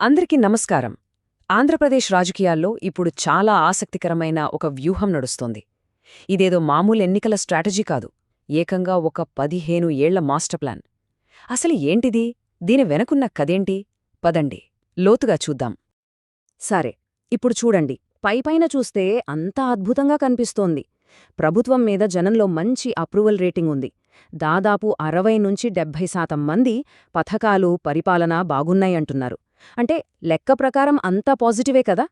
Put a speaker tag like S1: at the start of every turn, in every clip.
S1: అందరికీ నమస్కారం. ఆంధ్రప్రదేశ్ రాజకీయాల్లో ఇప్పుడు చాలా ఆసక్తికరమైన ఒక వ్యూహం నడుస్తోంది. ఇదేదో మామూలు ఎన్నికల స్ట్రాటజీ కాదు. ఏకంగా ఒక పదిహేను ఏళ్ళ మాస్టర్ ప్లాన్. అసలు ఏంటిది? దీని వెనకున్న కదేంటి పదండి. లోతుగా చూద్దాం. సరే ఇప్పుడు చూడండి. పైపైన చూస్తే అంతా అద్భుతంగా కనిపిస్తోంది. ప్రభుత్వం మీద జనంలో మంచి అప్రూవల్ రేటింగ్ ఉంది. దాదాపు అరవై నుంచి డెబ్భై శాతం మంది పథకాలు పరిపాలన బాగున్నాయంటున్నారు. అంటే లెక్క ప్రకారం అంతా పాజిటివే కదా?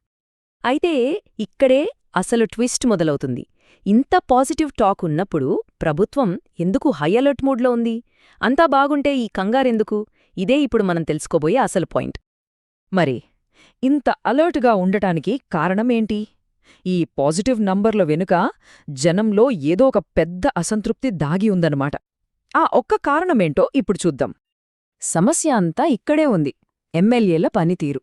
S1: అయితే ఇక్కడే అసలు ట్విస్ట్ మొదలవుతుంది. ఇంత పాజిటివ్ టాక్ ఉన్నప్పుడు ప్రభుత్వం ఎందుకు హై అలర్ట్ మూడ్లో ఉంది? అంతా బాగుంటే ఈ కంగారెందుకు? ఇదే ఇప్పుడు మనం తెలుసుకోబోయే అసలు పాయింట్.
S2: మరి ఇంత అలర్ట్గా ఉండటానికి కారణమేంటి ఈ పాజిటివ్ నంబర్ల వెనుక జనంలో ఏదో ఒక పెద్ద అసంతృప్తి దాగి ఉందన్నమాట. ఆ ఒక్క కారణమేంటో ఇప్పుడు చూద్దాం.
S1: సమస్య అంతా ఇక్కడే ఉంది. ఎమ్మెల్యేల పనితీరు.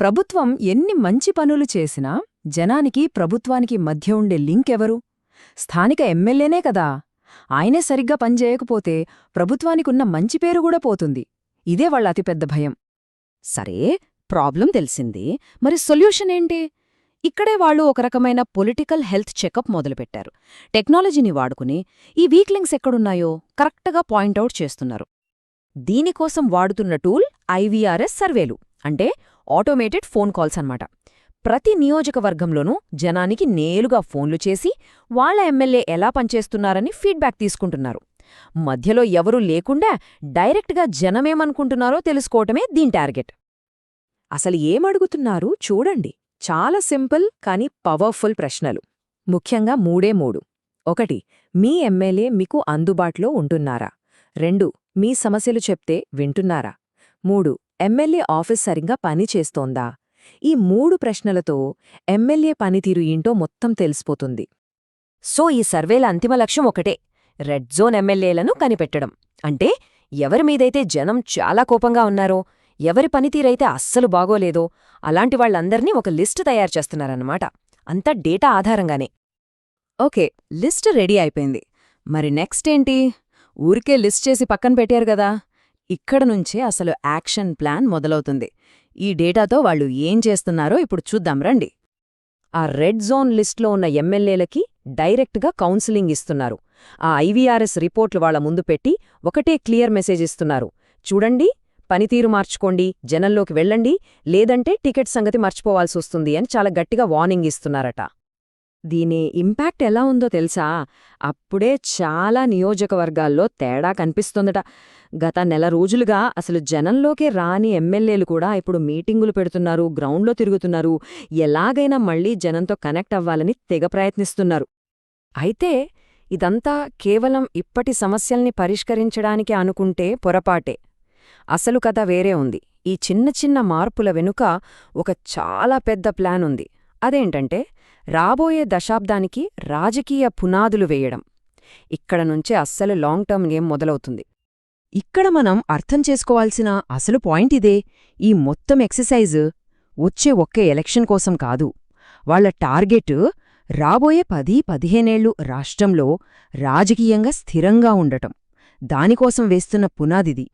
S1: ప్రభుత్వం ఎన్ని మంచి పనులు చేసినా జనానికి ప్రభుత్వానికి మధ్య ఉండే లింక్ ఎవరు? స్థానిక ఎమ్మెల్యేనే కదా. ఆయనే సరిగ్గా పనిచేయకపోతే ప్రభుత్వానికున్న మంచి పేరు కూడా పోతుంది. ఇదే వాళ్ళ అతిపెద్ద భయం. సరే ప్రాబ్లం తెలిసింది. మరి సొల్యూషన్ ఏంటి? ఇక్కడే వాళ్ళు ఒక రకమైన పొలిటికల్ హెల్త్ చెకప్ మొదలుపెట్టారు. టెక్నాలజీని వాడుకుని ఈ వీక్లింగ్స్ ఎక్కడున్నాయో కరెక్ట్గా పాయింట్అవుట్ చేస్తున్నారు. దీనికోసం వాడుతున్న టూల్ ఐవీఆర్ఎస్ సర్వేలు అంటే ఆటోమేటెడ్ ఫోన్ కాల్స్ అన్నమాట. ప్రతి నియోజకవర్గంలోనూ జనానికి నేరుగా ఫోన్లు చేసి వాళ్ళ ఎమ్మెల్యే ఎలా పనిచేస్తున్నారని ఫీడ్బ్యాక్ తీసుకుంటున్నారు. మధ్యలో ఎవరూ లేకుండా డైరెక్ట్గా జనమేమనుకుంటున్నారో తెలుసుకోవటమే దీని టార్గెట్. అసలు ఏమడుగుతున్నారు? చూడండి. చాలా సింపుల్ కానీ పవర్ఫుల్ ప్రశ్నలు. ముఖ్యంగా మూడే మూడు. ఒకటి మీ ఎమ్మెల్యే మీకు అందుబాటులో ఉంటున్నారా? రెండు మీ సమస్యలు చెప్తే వింటున్నారా? మూడు ఎమ్మెల్యే ఆఫీస్ సరిగ్గా పని చేస్తోందా? ఈ మూడు ప్రశ్నలతో ఎమ్మెల్యే పనితీరు ఏంటో మొత్తం తెలిసిపోతుంది. సో ఈ సర్వేల అంతిమ లక్ష్యం ఒకటే రెడ్ జోన్ ఎమ్మెల్యేలను కనిపెట్టడం. అంటే ఎవరి మీదైతే జనం చాలా కోపంగా ఉన్నారో ఎవరి పనితీరైతే అస్సలు బాగోలేదో అలాంటి వాళ్ళందర్నీ ఒక లిస్టు తయారు చేస్తున్నారన్నమాట. అంతా డేటా ఆధారంగానే. ఓకే లిస్ట్ రెడీ అయిపోయింది. మరి నెక్స్ట్ ఏంటి? ఊరికే లిస్ట్ చేసి పక్కన పెట్టారు గదా ఇక్కడ నుంచే అసలు యాక్షన్ ప్లాన్ మొదలవుతుంది. ఈ డేటాతో వాళ్ళు ఏం చేస్తున్నారో ఇప్పుడు చూద్దాం రండి. ఆ రెడ్ జోన్ లిస్ట్లో ఉన్న ఎమ్మెల్యేలకి డైరెక్ట్గా కౌన్సిలింగ్ ఇస్తున్నారు. ఆ ఐవీఆర్ఎస్ రిపోర్ట్లు వాళ్ళ ముందు పెట్టి ఒకటే క్లియర్ మెసేజ్ ఇస్తున్నారు. చూడండి పనితీరు మార్చుకోండి జనంలోకి వెళ్ళండి లేదంటే టికెట్ సంగతి మర్చిపోవాల్సొస్తుంది అని చాలా గట్టిగా వార్నింగ్ ఇస్తున్నారట. దీని ఇంపాక్ట్ ఎలా ఉందో తెలుసా? అప్పుడే చాలా నియోజకవర్గాల్లో తేడా కనిపిస్తోందట. గత నెల రోజులుగా అసలు జనంలోకే రాని ఎమ్మెల్యేలు కూడా ఇప్పుడు మీటింగులు పెడుతున్నారు గ్రౌండ్లో తిరుగుతున్నారు. ఎలాగైనా మళ్ళీ జనంతో కనెక్ట్ అవ్వాలని తెగ ప్రయత్నిస్తున్నారు. అయితే ఇదంతా కేవలం ఇప్పటి సమస్యల్ని పరిష్కరించడానికి అనుకుంటే పొరపాటే. అసలు కథ వేరే ఉంది. ఈ చిన్న చిన్న మార్పుల వెనుక ఒక చాలా పెద్ద ప్లాన్ ఉంది. అదేంటంటే రాబోయే దశాబ్దానికి రాజకీయ పునాదులు వేయడం. ఇక్కడ నుంచే అస్సలు లాంగ్ టర్మ్ గేమ్ మొదలవుతుంది. ఇక్కడ మనం అర్థం చేసుకోవాల్సిన అసలు పాయింట్ ఇదే. ఈ మొత్తం ఎక్సర్సైజ్ వచ్చే ఒక్క ఎలక్షన్ కోసం కాదు. వాళ్ళ టార్గెట్ రాబోయే పది పదిహేనేళ్ళు రాష్ట్రంలో రాజకీయంగా స్థిరంగా ఉండటం. దానికోసం వేస్తున్న పునాదిది.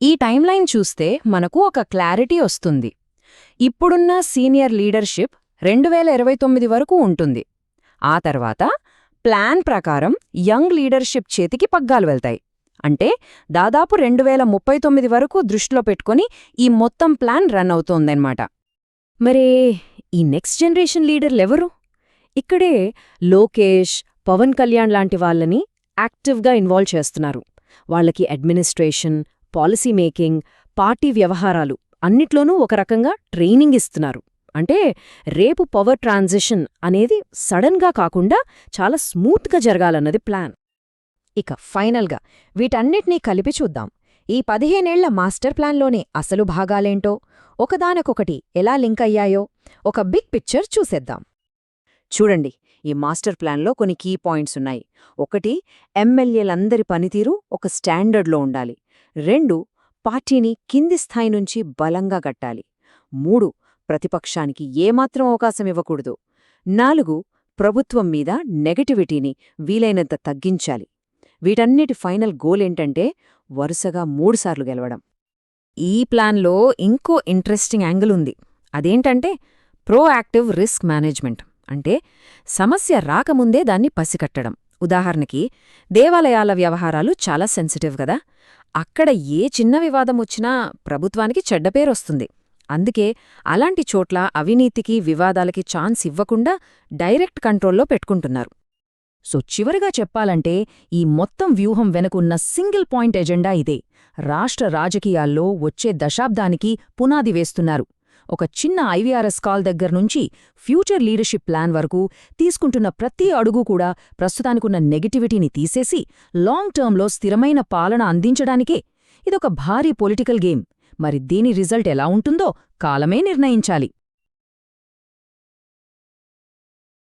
S1: ఈ టైంలైన్ చూస్తే మనకు ఒక క్లారిటీ వస్తుంది. ఇప్పుడున్న సీనియర్ లీడర్షిప్ రెండు వేల ఇరవై తొమ్మిది వరకు ఉంటుంది. ఆ తర్వాత ప్లాన్ ప్రకారం యంగ్ లీడర్షిప్ చేతికి పగ్గాలు వెళ్తాయి. అంటే దాదాపు రెండు వేల ముప్పై తొమ్మిది వరకు దృష్టిలో పెట్టుకుని ఈ మొత్తం ప్లాన్ రన్ అవుతోందన్నమాట. మరే ఈ నెక్స్ట్ జనరేషన్ లీడర్లెవరు? ఇక్కడే లోకేష్ పవన్ కళ్యాణ్ లాంటి వాళ్ళని యాక్టివ్గా ఇన్వాల్వ్ చేస్తున్నారు. వాళ్ళకి అడ్మినిస్ట్రేషన్ పాలసీ మేకింగ్ పార్టీ వ్యవహారాలు అన్నిట్లోనూ ఒక రకంగా ట్రైనింగ్ ఇస్తున్నారు. అంటే రేపు పవర్ ట్రాన్సిషన్ అనేది సడన్గా కాకుండా చాలా స్మూత్గా జరగాలన్నది ప్లాన్ ఇక ఫైనల్గా వీటన్నిటినీ కలిపి చూద్దాం. ఈ పదిహేనేళ్ళ మాస్టర్ ప్లాన్లోని అసలు భాగాలేంటో ఒకదానకొకటి ఎలా లింక్ అయ్యాయో ఒక బిగ్ పిక్చర్ చూసేద్దాం. చూడండి ఈ మాస్టర్ ప్లాన్లో కొన్ని కీ పాయింట్స్ ఉన్నాయి. ఒకటి ఎమ్మెల్యేలందరి పనితీరు ఒక స్టాండర్డ్లో ఉండాలి. రెండు పార్టీని కింది స్థాయి నుంచి బలంగా కట్టాలి. మూడు ప్రతిపక్షానికి ఏమాత్రం అవకాశం ఇవ్వకూడదు. నాలుగు ప్రభుత్వం మీద నెగటివిటీని వీలైనంత తగ్గించాలి. వీటన్నిటి ఫైనల్ గోల్ ఏంటంటే వరుసగా మూడుసార్లు గెలవడం.
S2: ఈ ప్లాన్లో ఇంకో ఇంట్రెస్టింగ్ యాంగిల్ ఉంది. అదేంటంటే ప్రోయాక్టివ్ రిస్క్ మేనేజ్మెంట్. అంటే సమస్య రాకముందే దాన్ని పసికట్టడం. ఉదాహరణకి దేవాలయాల వ్యవహారాలు చాలా సెన్సిటివ్ కదా. అక్కడ ఏ చిన్న వివాదం వచ్చినా ప్రభుత్వానికి చెడ్డపేరొస్తుంది అందుకే అలాంటి చోట్ల అవినీతికి వివాదాలకి ఛాన్స్ ఇవ్వకుండా డైరెక్ట్ కంట్రోల్లో పెట్టుకుంటున్నారు.
S1: సో చివరిగా చెప్పాలంటే ఈ మొత్తం వ్యూహం వెనుకున్న సింగిల్ పాయింట్ ఎజెండా ఇదే. రాష్ట్ర రాజకీయాల్లో వచ్చే దశాబ్దానికి పునాది వేస్తున్నారు. ఒక చిన్న ఐవీఆర్ఎస్ కాల్ దగ్గర్నుంచి ఫ్యూచర్ లీడర్షిప్ ప్లాన్ వరకు తీసుకుంటున్న ప్రతి అడుగు కూడా ప్రస్తుతానికున్న నెగటివిటీని తీసేసి లాంగ్ టర్మ్లో స్థిరమైన పాలన అందించడానికే ఇదొక భారీ పొలిటికల్ గేమ్. మరి దీని రిజల్ట్ ఎలా ఉంటుందో కాలమే నిర్ణయించాలి.